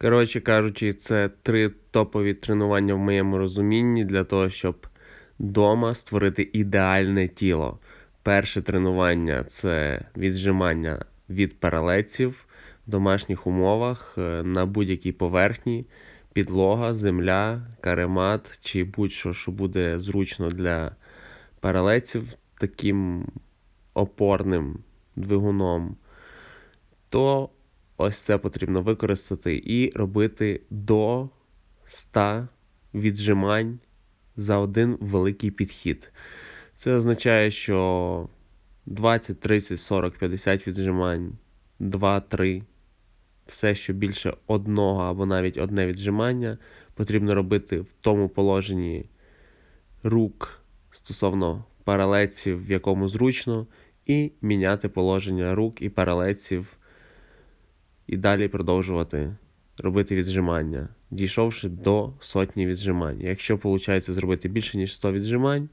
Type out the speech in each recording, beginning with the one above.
Коротше кажучи, це три топові тренування в моєму розумінні для того, щоб вдома створити ідеальне тіло. Перше тренування це віджимання від паралеців в домашніх умовах е, на будь-якій поверхні, підлога, земля, каремат чи будь-що, що буде зручно для паралеців таким опорним двигуном. То ось це потрібно використати і робити до 100 віджимань за один великий підхід. Це означає, що 20, 30, 40, 50 віджимань, 2, 3, все, що більше одного або навіть одне віджимання, потрібно робити в тому положенні рук стосовно паралеців, в якому зручно, і міняти положення рук і паралеців і далі продовжувати робити віджимання, дійшовши до сотні віджимань. Якщо виходить зробити більше, ніж 100 віджимань,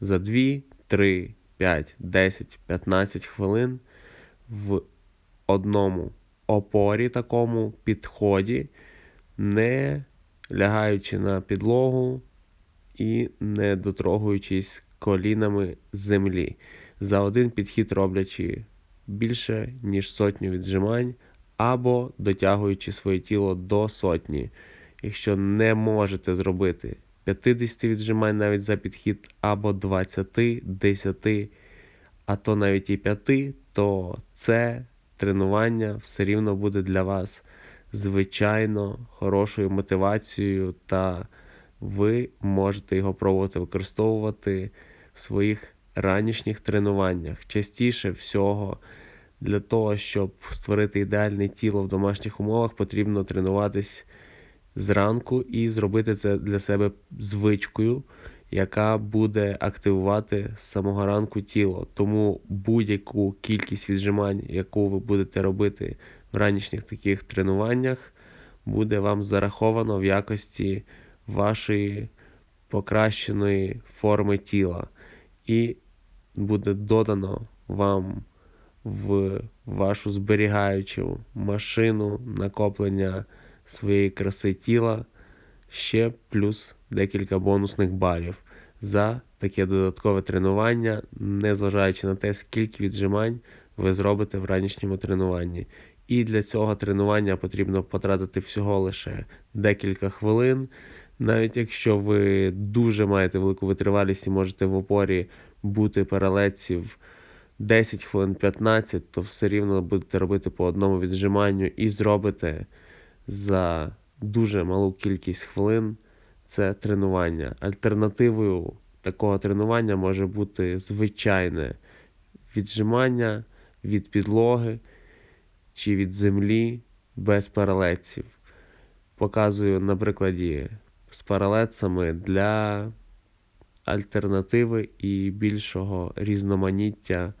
за 2, 3, 5, 10, 15 хвилин в одному опорі, такому підході, не лягаючи на підлогу і не дотрогуючись колінами землі. За один підхід роблячи більше, ніж сотню віджимань або дотягуючи своє тіло до сотні. Якщо не можете зробити 50 віджимань навіть за підхід, або 20, 10, а то навіть і 5, то це тренування все рівно буде для вас звичайно хорошою мотивацією, та ви можете його пробувати використовувати в своїх ранішніх тренуваннях. Частіше всього. Для того, щоб створити ідеальне тіло в домашніх умовах, потрібно тренуватись зранку і зробити це для себе звичкою, яка буде активувати з самого ранку тіло. Тому будь-яку кількість віджимань, яку ви будете робити в ранішніх таких тренуваннях, буде вам зараховано в якості вашої покращеної форми тіла. І буде додано вам в вашу зберігаючу машину накоплення своєї краси тіла ще плюс декілька бонусних балів за таке додаткове тренування, незважаючи на те, скільки віджимань ви зробите в ранішньому тренуванні. І для цього тренування потрібно потратити всього лише декілька хвилин. Навіть якщо ви дуже маєте велику витривалість і можете в опорі бути паралеців 10 хвилин 15, то все рівно будете робити по одному віджиманню і зробите за дуже малу кількість хвилин це тренування. Альтернативою такого тренування може бути звичайне віджимання від підлоги чи від землі без паралеців. Показую на прикладі з паралецами для альтернативи і більшого різноманіття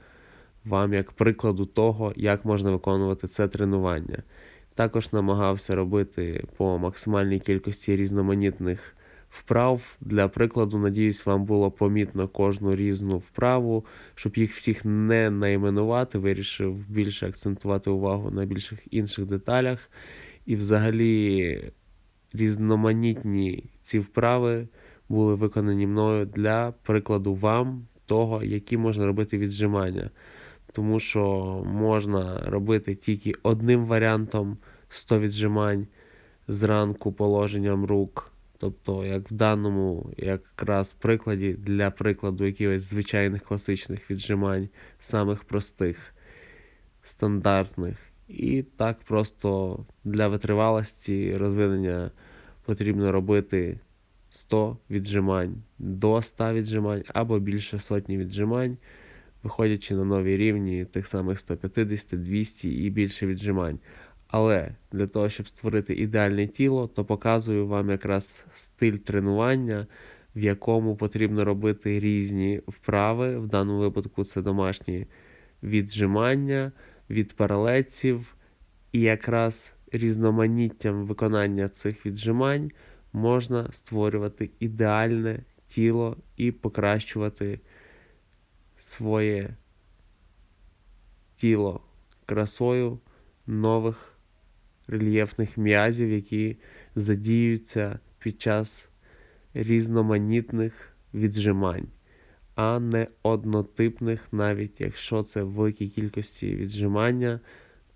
вам як прикладу того, як можна виконувати це тренування. Також намагався робити по максимальній кількості різноманітних вправ. Для прикладу, надіюсь, вам було помітно кожну різну вправу, щоб їх всіх не найменувати, вирішив більше акцентувати увагу на більших інших деталях. І взагалі різноманітні ці вправи були виконані мною для прикладу вам того, які можна робити віджимання тому що можна робити тільки одним варіантом 100 віджимань зранку положенням рук. Тобто, як в даному якраз прикладі, для прикладу якихось звичайних класичних віджимань, самих простих, стандартних. І так просто для витривалості розвинення потрібно робити 100 віджимань до 100 віджимань або більше сотні віджимань виходячи на нові рівні тих самих 150, 200 і більше віджимань. Але для того, щоб створити ідеальне тіло, то показую вам якраз стиль тренування, в якому потрібно робити різні вправи. В даному випадку це домашні віджимання від паралеців, і якраз різноманіттям виконання цих віджимань можна створювати ідеальне тіло і покращувати своє тіло красою нових рельєфних м'язів, які задіються під час різноманітних віджимань, а не однотипних, навіть якщо це в великій кількості віджимання,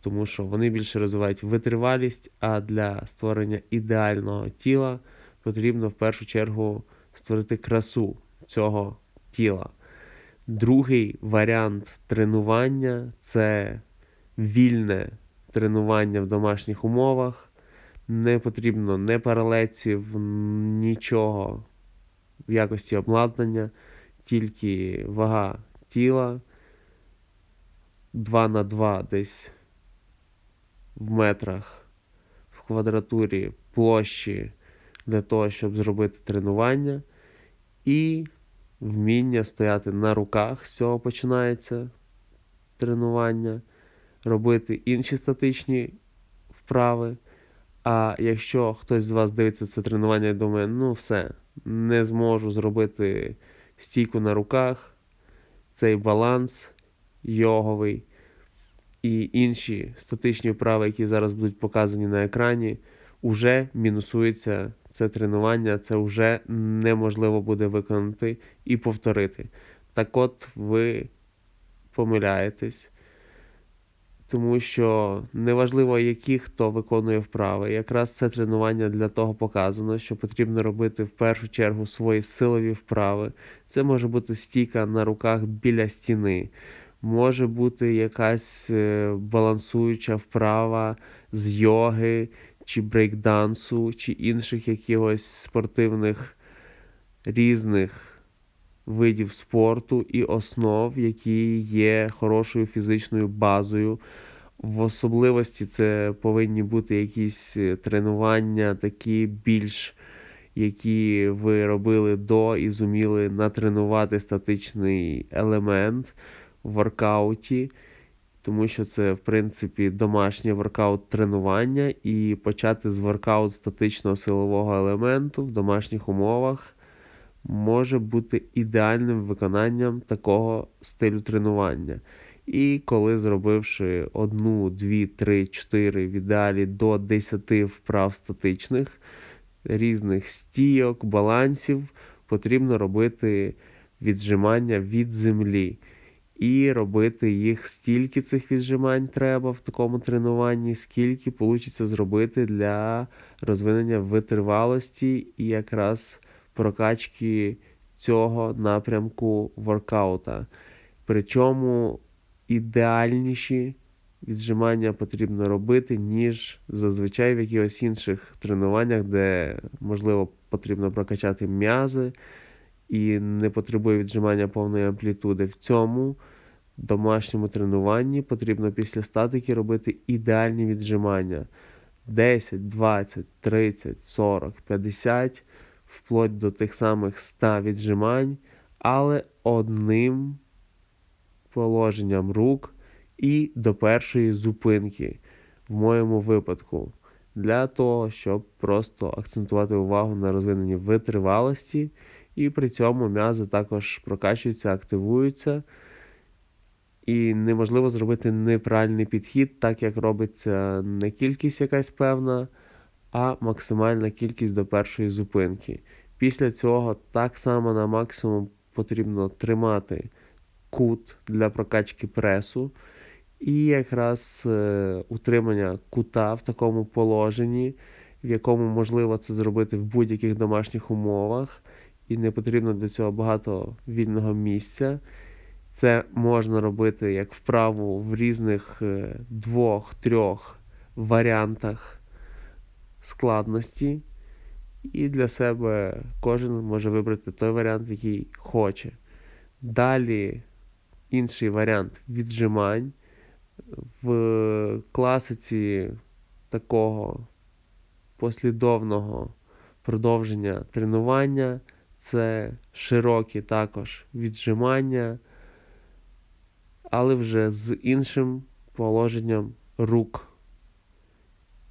тому що вони більше розвивають витривалість, а для створення ідеального тіла потрібно в першу чергу створити красу цього тіла. Другий варіант тренування це вільне тренування в домашніх умовах. Не потрібно не паралеців, нічого в якості обладнання, тільки вага тіла 2 на 2 десь в метрах в квадратурі площі для того, щоб зробити тренування. І вміння стояти на руках, з цього починається тренування, робити інші статичні вправи. А якщо хтось з вас дивиться це тренування і думає, ну все, не зможу зробити стійку на руках, цей баланс йоговий і інші статичні вправи, які зараз будуть показані на екрані, уже мінусується це тренування, це вже неможливо буде виконати і повторити. Так от ви помиляєтесь, тому що неважливо, які хто виконує вправи, якраз це тренування для того показано, що потрібно робити в першу чергу свої силові вправи. Це може бути стійка на руках біля стіни. Може бути якась е, балансуюча вправа з йоги, чи брейкдансу, чи інших якихось спортивних різних видів спорту і основ, які є хорошою фізичною базою. В особливості це повинні бути якісь е, тренування, такі більш, які ви робили до і зуміли натренувати статичний елемент в воркауті тому що це, в принципі, домашнє воркаут-тренування, і почати з воркаут статичного силового елементу в домашніх умовах може бути ідеальним виконанням такого стилю тренування. І коли зробивши одну, дві, три, чотири в ідеалі до 10 вправ статичних, різних стійок, балансів, потрібно робити віджимання від землі. І робити їх стільки цих віджимань треба в такому тренуванні, скільки вийде зробити для розвинення витривалості і якраз прокачки цього напрямку воркаута. Причому ідеальніші віджимання потрібно робити, ніж зазвичай в якихось інших тренуваннях, де, можливо, потрібно прокачати м'язи і не потребує віджимання повної амплітуди. В цьому домашньому тренуванні потрібно після статики робити ідеальні віджимання 10, 20, 30, 40, 50, вплоть до тих самих 100 віджимань, але одним положенням рук і до першої зупинки в моєму випадку. Для того, щоб просто акцентувати увагу на розвиненні витривалості, і при цьому м'язи також прокачуються, активуються. І неможливо зробити неправильний підхід, так як робиться не кількість якась певна, а максимальна кількість до першої зупинки. Після цього так само на максимум потрібно тримати кут для прокачки пресу. І якраз е, утримання кута в такому положенні, в якому можливо це зробити в будь-яких домашніх умовах, і не потрібно для цього багато вільного місця. Це можна робити як вправу в різних е, двох-трьох варіантах складності. І для себе кожен може вибрати той варіант, який хоче. Далі інший варіант віджимань. В класиці такого послідовного продовження тренування це широкі також віджимання але вже з іншим положенням рук.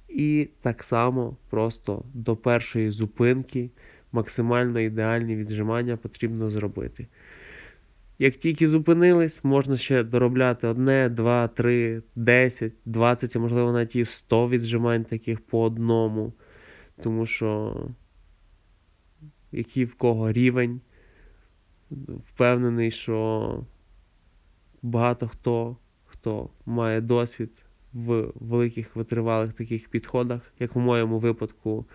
І так само просто до першої зупинки максимально ідеальні віджимання потрібно зробити. Як тільки зупинились, можна ще доробляти одне, два, три, десять, двадцять, а можливо навіть і 100 віджимань таких по одному. Тому що який в кого рівень. Впевнений, що багато хто, хто має досвід в великих витривалих таких підходах, як в моєму випадку,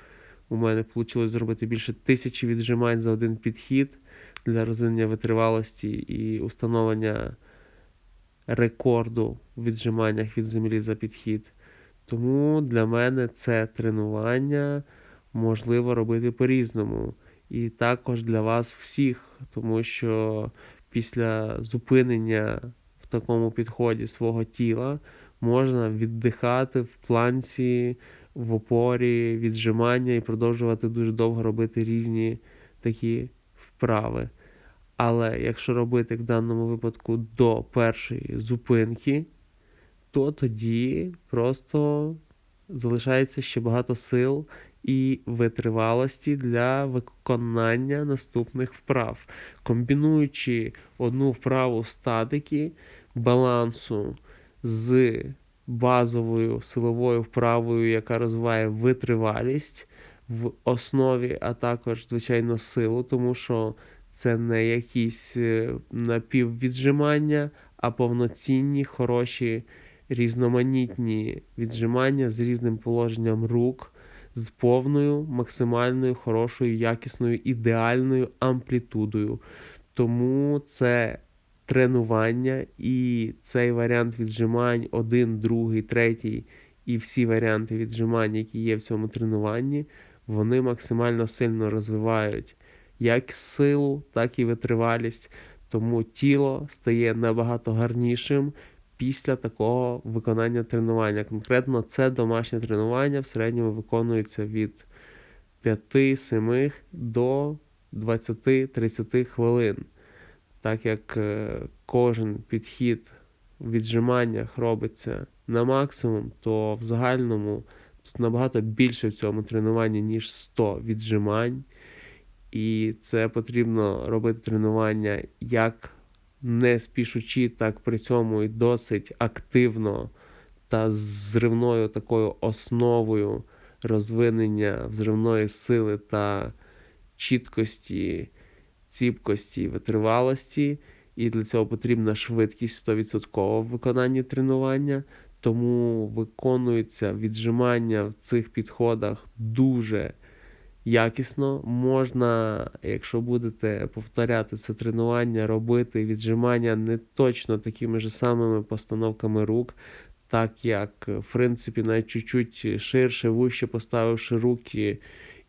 у мене вийшло зробити більше тисячі віджимань за один підхід для розвинення витривалості і установлення рекорду в віджиманнях від землі за підхід. Тому для мене це тренування можливо робити по-різному. І також для вас всіх, тому що після зупинення в такому підході свого тіла можна віддихати в планці, в опорі, віджимання і продовжувати дуже довго робити різні такі вправи. Але якщо робити в даному випадку до першої зупинки, то тоді просто залишається ще багато сил і витривалості для виконання наступних вправ, комбінуючи одну вправу статики, балансу з базовою силовою вправою, яка розвиває витривалість в основі, а також, звичайно, силу, тому що це не якісь е, напіввіджимання, а повноцінні, хороші, різноманітні віджимання з різним положенням рук, з повною, максимальною, хорошою, якісною, ідеальною амплітудою. Тому це тренування і цей варіант віджимань, один, другий, третій, і всі варіанти віджимань, які є в цьому тренуванні, вони максимально сильно розвивають як силу, так і витривалість. Тому тіло стає набагато гарнішим після такого виконання тренування. Конкретно це домашнє тренування в середньому виконується від 5-7 до 20-30 хвилин. Так як е, кожен підхід в віджиманнях робиться на максимум, то в загальному тут набагато більше в цьому тренуванні, ніж 100 віджимань. І це потрібно робити тренування як не спішучи, так при цьому і досить активно та з взривною такою основою розвинення взривної сили та чіткості, ціпкості, витривалості. І для цього потрібна швидкість 100% в виконанні тренування. Тому виконується віджимання в цих підходах дуже якісно. Можна, якщо будете повторяти це тренування, робити віджимання не точно такими ж самими постановками рук, так як, в принципі, навіть чуть-чуть ширше, вище поставивши руки.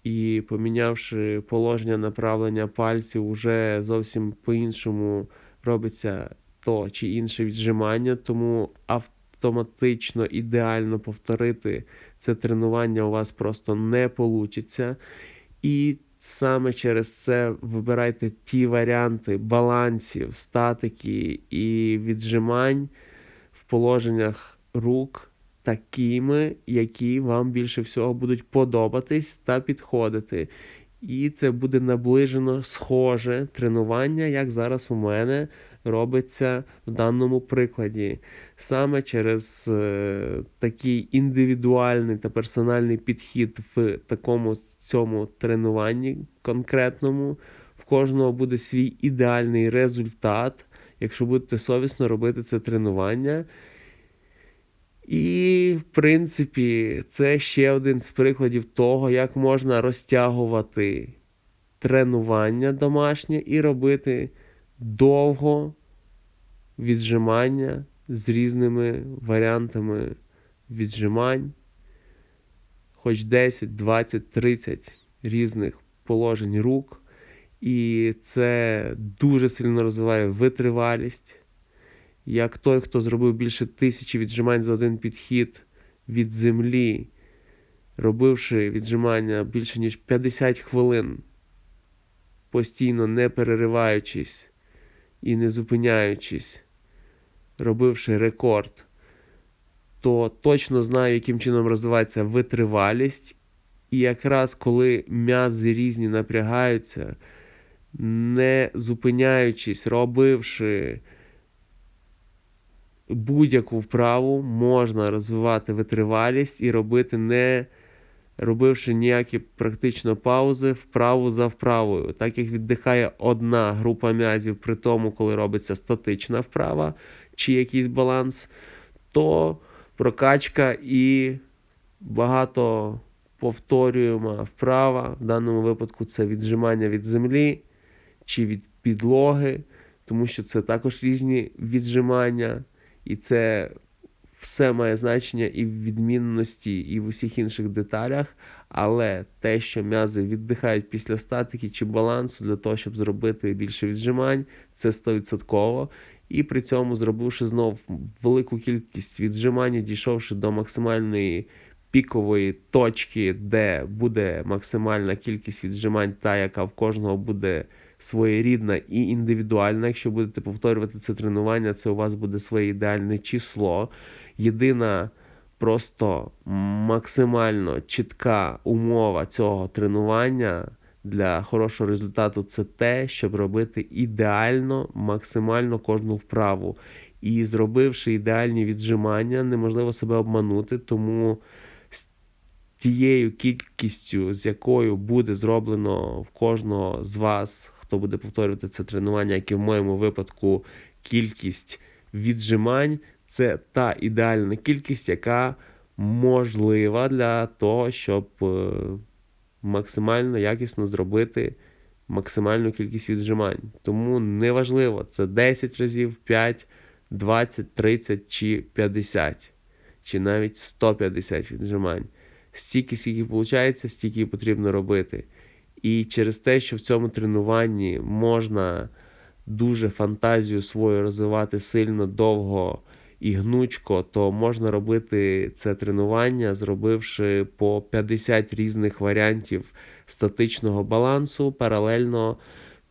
І помінявши положення направлення пальців, уже зовсім по-іншому робиться то чи інше віджимання, тому автоматично ідеально повторити це тренування у вас просто не вийде. І саме через це вибирайте ті варіанти балансів, статики і віджимань в положеннях рук такими, які вам більше всього будуть подобатись та підходити. І це буде наближено схоже тренування, як зараз у мене робиться в даному прикладі. Саме через е, такий індивідуальний та персональний підхід в такому цьому тренуванні конкретному. В кожного буде свій ідеальний результат, якщо будете совісно робити це тренування. І, в принципі, це ще один з прикладів того, як можна розтягувати тренування домашнє і робити довго віджимання з різними варіантами віджимань, хоч 10, 20, 30 різних положень рук. І це дуже сильно розвиває витривалість. Як той, хто зробив більше тисячі віджимань за один підхід від землі, робивши віджимання більше ніж 50 хвилин, постійно не перериваючись і не зупиняючись, робивши рекорд, то точно знаю, яким чином розвивається витривалість. І якраз коли м'язи різні напрягаються, не зупиняючись, робивши будь-яку вправу, можна розвивати витривалість і робити не робивши ніякі практично паузи вправу за вправою. Так як віддихає одна група м'язів при тому, коли робиться статична вправа чи якийсь баланс, то прокачка і багато повторюємо вправа. В даному випадку це віджимання від землі чи від підлоги, тому що це також різні віджимання, і це все має значення і в відмінності, і в усіх інших деталях. Але те, що м'язи віддихають після статики чи балансу для того, щоб зробити більше віджимань, це 100%. І при цьому, зробивши знов велику кількість віджимань, дійшовши до максимальної пікової точки, де буде максимальна кількість віджимань, та яка в кожного буде своєрідна і індивідуальна. Якщо будете повторювати це тренування, це у вас буде своє ідеальне число. Єдина просто максимально чітка умова цього тренування. Для хорошого результату це те, щоб робити ідеально, максимально кожну вправу. І зробивши ідеальні віджимання, неможливо себе обманути, тому з тією кількістю, з якою буде зроблено в кожного з вас, хто буде повторювати це тренування, як і в моєму випадку, кількість віджимань, це та ідеальна кількість, яка можлива для того, щоб е, максимально якісно зробити максимальну кількість віджимань. Тому неважливо, це 10 разів, 5, 20, 30 чи 50, чи навіть 150 віджимань. Стільки, скільки виходить, стільки потрібно робити. І через те, що в цьому тренуванні можна дуже фантазію свою розвивати сильно довго і гнучко, то можна робити це тренування, зробивши по 50 різних варіантів статичного балансу, паралельно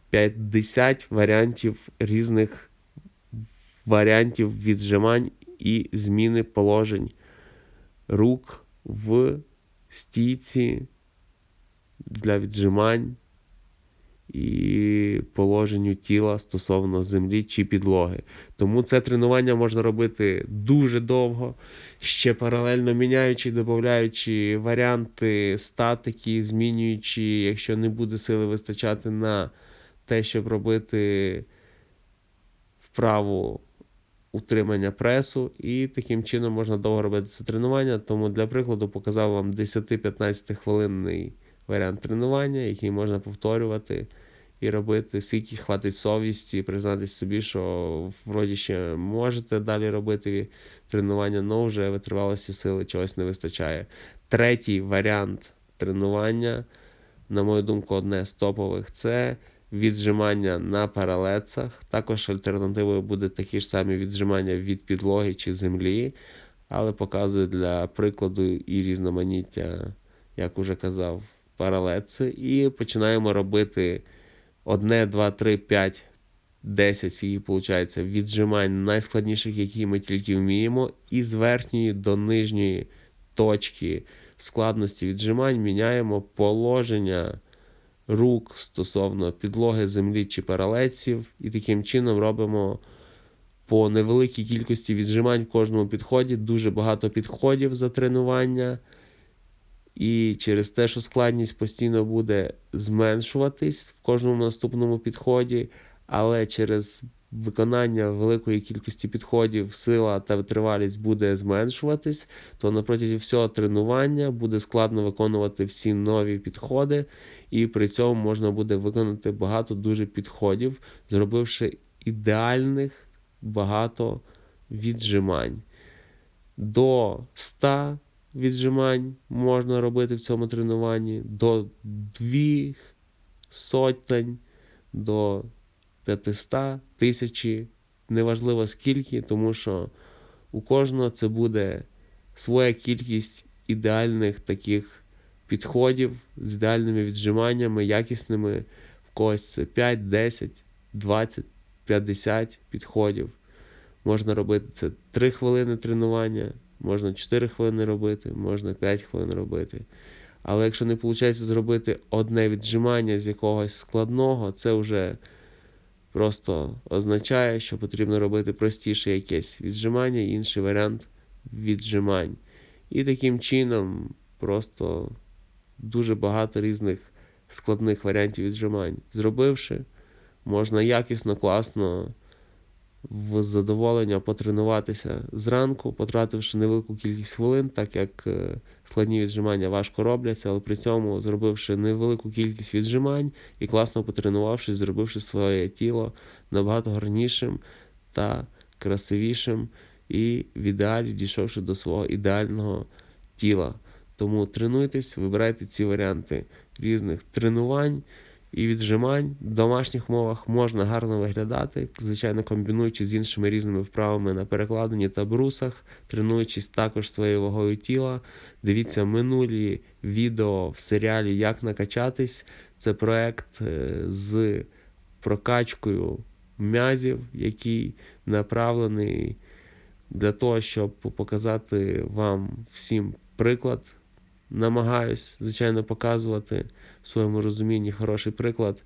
50 варіантів різних варіантів віджимань і зміни положень рук в стійці для віджимань і положенню тіла стосовно землі чи підлоги. Тому це тренування можна робити дуже довго, ще паралельно міняючи, додаючи варіанти статики, змінюючи, якщо не буде сили вистачати на те, щоб робити вправу утримання пресу, і таким чином можна довго робити це тренування. Тому для прикладу показав вам 10-15 хвилинний варіант тренування, який можна повторювати і робити, скільки хватить совісті, признатися собі, що вроді ще можете далі робити тренування, але вже витривалості сили чогось не вистачає. Третій варіант тренування, на мою думку, одне з топових це віджимання на паралецах. Також альтернативою буде такі ж самі віджимання від підлоги чи землі, але показую для прикладу і різноманіття, як уже казав, паралеци. І починаємо робити одне, два, три, п'ять. 10 скільки виходить, віджимань найскладніших, які ми тільки вміємо, і з верхньої до нижньої точки складності віджимань міняємо положення рук стосовно підлоги, землі чи паралеців, і таким чином робимо по невеликій кількості віджимань в кожному підході, дуже багато підходів за тренування. І через те, що складність постійно буде зменшуватись в кожному наступному підході, але через виконання великої кількості підходів, сила та витривалість буде зменшуватись, то на протязі всього тренування буде складно виконувати всі нові підходи, і при цьому можна буде виконати багато дуже підходів, зробивши ідеальних багато віджимань. До 100 віджимань можна робити в цьому тренуванні, до 2 сотень, до 500 тисячі, неважливо скільки, тому що у кожного це буде своя кількість ідеальних таких підходів з ідеальними віджиманнями, якісними. В когось це 5, 10, 20, 50 підходів. Можна робити це 3 хвилини тренування, можна 4 хвилини робити, можна 5 хвилин робити. Але якщо не виходить зробити одне віджимання з якогось складного, це вже просто означає, що потрібно робити простіше якесь віджимання, інший варіант віджимань. І таким чином просто дуже багато різних складних варіантів віджимань. Зробивши, можна якісно, класно, в задоволення потренуватися зранку, потративши невелику кількість хвилин, так як е, складні віджимання важко робляться, але при цьому зробивши невелику кількість віджимань і класно потренувавшись, зробивши своє тіло набагато гарнішим та красивішим, і в ідеалі дійшовши до свого ідеального тіла. Тому тренуйтесь, вибирайте ці варіанти різних тренувань і віджимань. В домашніх умовах можна гарно виглядати, звичайно, комбінуючи з іншими різними вправами на перекладині та брусах, тренуючись також своєю вагою тіла. Дивіться минулі відео в серіалі Як накачатись. Це проект е, з прокачкою м'язів, який направлений для того, щоб показати вам всім приклад. Намагаюсь, звичайно, показувати в своєму розумінні хороший приклад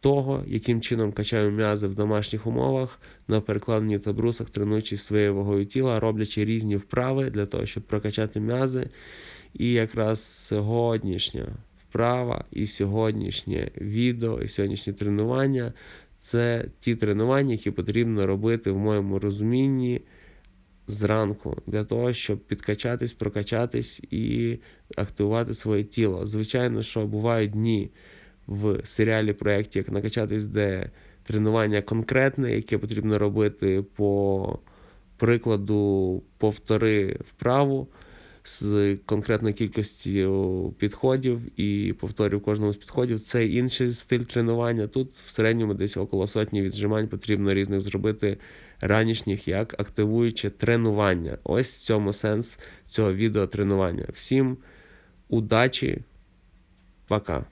того, яким чином качаю м'язи в домашніх умовах на перекладенні та брусах, тренуючись своєю вагою тіла, роблячи різні вправи для того, щоб прокачати м'язи. І якраз сьогоднішня вправа і сьогоднішнє відео, і сьогоднішнє тренування це ті тренування, які потрібно робити в моєму розумінні зранку для того, щоб підкачатись, прокачатись і активувати своє тіло. Звичайно, що бувають дні в серіалі проєкті, як накачатись, де тренування конкретне, яке потрібно робити по прикладу повтори вправу з конкретною кількістю підходів і повторів кожному з підходів. Це інший стиль тренування. Тут в середньому десь около сотні віджимань потрібно різних зробити ранішніх як активуюче тренування. Ось в цьому сенс цього відео тренування. Всім удачі, пока!